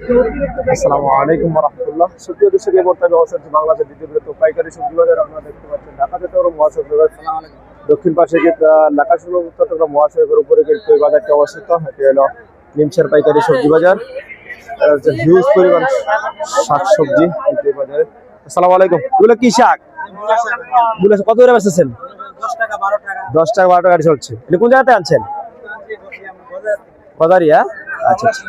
আসসালামু আলাইকুম রহমতুল্লাহ সুপ্রিয় দর্শক এই বর্তমানে বাংলাদেশের দ্বিতীয় বৃহত্তম পাইকারি সবজি বাজার। আপনারা দেখতে পাচ্ছেন ঢাকা চট্টগ্রাম মহাসড়ক দক্ষিণ পাশে ঢাকা চট্টগ্রাম মহাসড়কের উপরে কিন্তু এই বাজারটি অবস্থিত। এটি হলো নিমসার পাইকারি সবজি বাজার। হচ্ছে হিউজ পরিমাণ শাক সবজি এই বাজারে। আসসালামু আলাইকুম। এগুলো কি শাক? কত করে বেচতেছেন? দশ টাকা বারো টাকা। চলছে। এটা কোন জায়গাতে আনছেন? বাজারিয়া আচ্ছা আচ্ছা।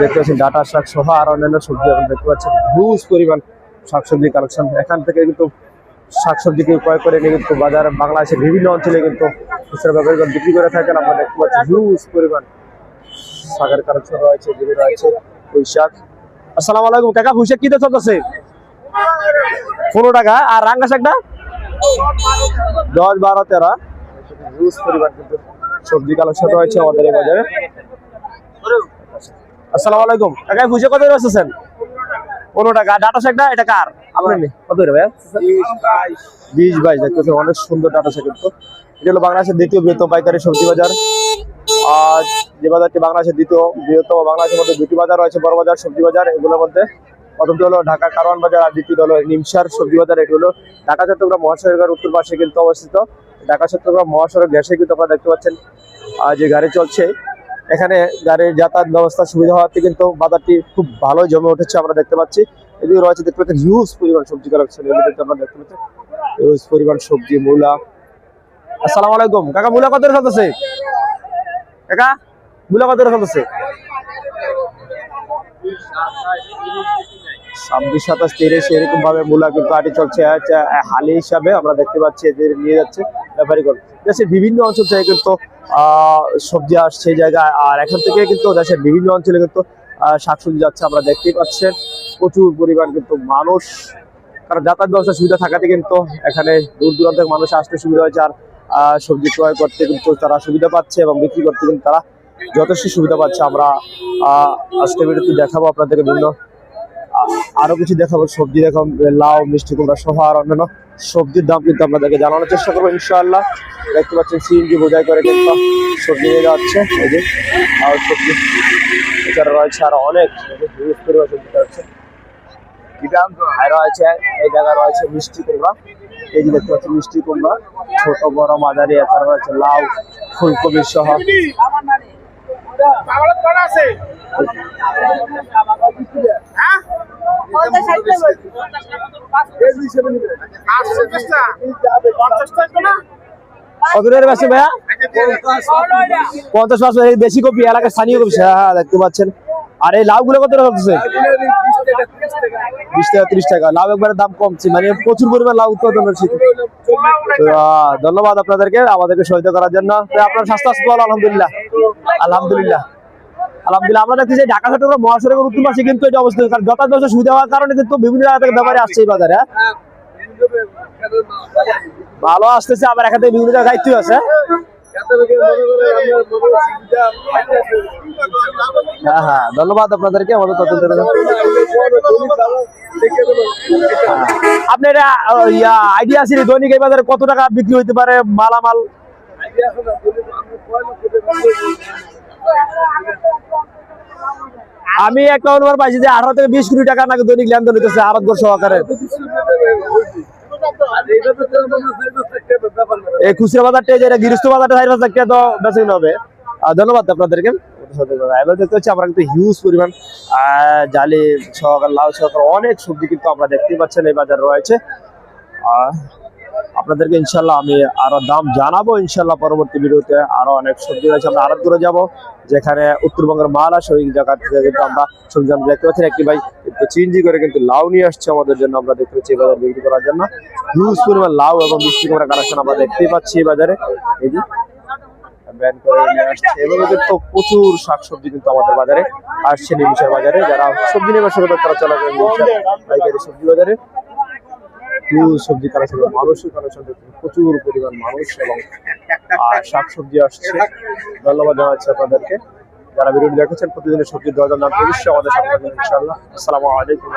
দেখতে পাচ্ছেন ডাটা শাক সহ আর অন্যান্য সবজি আপনি দেখতে পাচ্ছেন। হিউজ পরিমাণ শাকসবজি কালেকশন। এখান থেকে কিন্তু শাকসবজি কেউ ক্রয় করে নিয়ে কিন্তু বাজার বাংলাদেশের বিভিন্ন অঞ্চলে কিন্তু খুচরা ব্যাপারীগণ বিক্রি করে থাকেন। আমরা দেখতে পাচ্ছি হিউজ পরিমাণ শাকের কালেকশন রয়েছে যেগুলো রয়েছে পুঁই শাক। আসসালামু আলাইকুম। কাকা পুঁই শাক কি দাম চলতেছে? পনেরো টাকা। আর রাঙ্গা শাকটা? দশ বারো তেরো। হিউজ পরিমাণ কিন্তু সবজি কালেকশন রয়েছে আমাদের এই বাজারে। আসসালামু আলাইকুম। কাকা বুঝে কত বেচতেছেন? পনেরো টাকা। ডাটা শাকটা এটা কার? আপনি? কত ভাইয়া? বিশ বাইশ দেখতেছেন অনেক সুন্দর ডাটা শাক কিন্তু। এটা হলো বাংলাদেশের দ্বিতীয় বৃহত্তম পাইকারি সবজি বাজার। যে বাজারটি বাংলাদেশের দ্বিতীয় বৃহত্তম বাংলাদেশের মধ্যে দুটি বাজার রয়েছে বড় বাজার সবজি বাজার এগুলোর মধ্যে প্রথমটি হলো ঢাকা কারওয়ান বাজার আর দ্বিতীয়টি হলো নিমসার সবজি বাজার। এটি হলো ঢাকা চট্টগ্রাম মহাসড়কের উত্তর পাশে কিন্তু অবস্থিত। ঢাকা চট্টগ্রাম মহাসড়ক গ্যাসে কিন্তু আপনারা দেখতে পাচ্ছেন যে গাড়ি চলছে। এখানে গাড়ির যাতায়াত ব্যবস্থা সুবিধা হওয়াতে কিন্তু বাজারটি খুব ভালো জমে উঠেছে, আমরা দেখতে পাচ্ছি। এদিকে রয়েছে দেখতে পাচ্ছি হিউজ পরিমাণ সবজি কালেকশন আমরা দেখতে পাচ্ছি হিউজ পরিমাণ সবজি, মূলা। আসসালামু আলাইকুম। কাকা, মূলা কত চলতেছে? কাকা, মূলা কত চলতেছে? ছাব্বিশ সাতাশ তিরিশ এরকম ভাবে মূলা কিন্তু আটি চলছে হালি হিসাবে আমরা দেখতে পাচ্ছি এদের নিয়ে যাচ্ছে ব্যাপারী করে দেশের বিভিন্ন অঞ্চল থেকে কিন্তু সবজি আসছে জায়গায়, আর এখান থেকে কিন্তু দেশের বিভিন্ন অঞ্চলে কিন্তু শাকসবজি যাচ্ছে আমরা দেখতেই পাচ্ছেন। প্রচুর পরিমাণ কিন্তু মানুষ, কারণ যাতায়াত ব্যবস্থা সুবিধা থাকাতে কিন্তু এখানে দূর দূরান্ত থেকে মানুষ আসতে সুবিধা হয়েছে, আর সবজি ক্রয় করতে কিন্তু তারা সুবিধা পাচ্ছে এবং বিক্রি করতে কিন্তু তারা যথেষ্ট সুবিধা পাচ্ছে। আমরা আজকে ভিডিওতে দেখাবো আপনাদেরকে বিভিন্ন আরও কিছু দেখাবো সবজি দেখাবো লাউ মিষ্টি কুমড়া সহ আর অন্যান্য সবজির দাম কিন্তু আপনাদেরকে জানানোর চেষ্টা করব ইনশাআল্লাহ দেখতে পাচ্ছেন সিএনজি বোঝাই করে কিন্তু সবজি নিয়ে যাচ্ছে এই যে আর সবজি এছাড়া রয়েছে আর অনেক সবজি রয়েছে এই জায়গায় রয়েছে মিষ্টি দেখতে পাচ্ছেন মিষ্টি ছোট বড় মাঝারি এছাড়া রয়েছে লাউ সহ পঞ্চাশ বেশি কপি, এলাকার স্থানীয় কপি হ্যাঁ হ্যাঁ দেখতে পাচ্ছেন। আর এই কত হচ্ছে বিশ টাকা, ত্রিশ টাকা। লাউ একবারে দাম কমছে মানে প্রচুর পরিমাণ লাউ উৎপাদন হচ্ছে। ধন্যবাদ আপনাদেরকে, আমাদেরকে সহায়তা করার জন্য। আপনার স্বাস্থ্য আলহামদুলিল্লাহ। আলহামদুলিল্লাহ। আলহামদুলিল্লাহ, আমরা দেখছি যে ঢাকা চট্টগ্রাম মহাসড়কের উত্তর পাশে কিন্তু এটা অবস্থিত যাতায়াত সুবিধা হওয়ার কারণে কিন্তু বিভিন্ন জায়গা থেকে ব্যাপারে আসছে এই বাজারে হ্যাঁ? ভালো আসতেছে, আবার এখান থেকে বিভিন্ন জায়গায় দায়িত্ব আছে হ্যাঁ হ্যাঁ ধন্যবাদ আপনাদেরকে, আমাদের। হ্যাঁ। আপনার আইডিয়া আছে দৈনিক এই বাজারে কত টাকা বিক্রি হইতে পারে, মালামাল আমি একটা অনুমান পাইছি যে আঠারো থেকে বিশ কোটি টাকা নাকি দৈনিক লেনদেন হইতেছে আরত সহকারে। এই খুচরা বাজারটা যেটা গৃহস্থ বাজারটা চার পাঁচ টাকা তো বেশি হবে। ধন্যবাদ আপনাদেরকে। দেখতে আমরা কিন্তু অনেক সবজি কিন্তু আমরা দেখতেই পাচ্ছেন এই বাজার রয়েছে। আহ, আপনাদেরকে ইনশাল্লাহ আমি আরও দাম জানাব ইনশাল্লাহ পরবর্তী ভিডিওতে আরও অনেক সবজি রয়েছে। আমরা আরও দূরে যাব, যেখানে উত্তরবঙ্গের মাল আসে, ওই জায়গা থেকে কিন্তু আমরা সবজি আমরা দেখতে পাচ্ছি। একটি ভাই কিন্তু চিনজি করে কিন্তু লাউ নিয়ে আসছে আমাদের জন্য, আমরা দেখতে পাচ্ছি বাজার বিক্রি করার জন্য। হিউজ পরিমাণ লাউ এবং মিষ্টি কুমড়া কালেকশন আমরা দেখতেই পাচ্ছি এই বাজারে। এই করে নিয়ে আসছে। কিন্তু প্রচুর শাকসবজি কিন্তু আমাদের বাজারে আসছে নিমিশের বাজারে। যারা সবজি নেবার সময় তারা নিমিশের পাইকারি সবজি বাজারে। হিউজ সবজি কালেকশন মানুষের কালেকশন প্রচুর পরিমাণ মানুষ এবং শাক শাকসবজি আসছে। ধন্যবাদ জানাচ্ছি আপনাদেরকে। যারা ভিডিওটি দেখেছেন, প্রতিদিনের সবজির দরদাম জন্য আমাদের ইনশাল্লাহ ইনশাআল্লাহ। আসসালামু আলাইকুম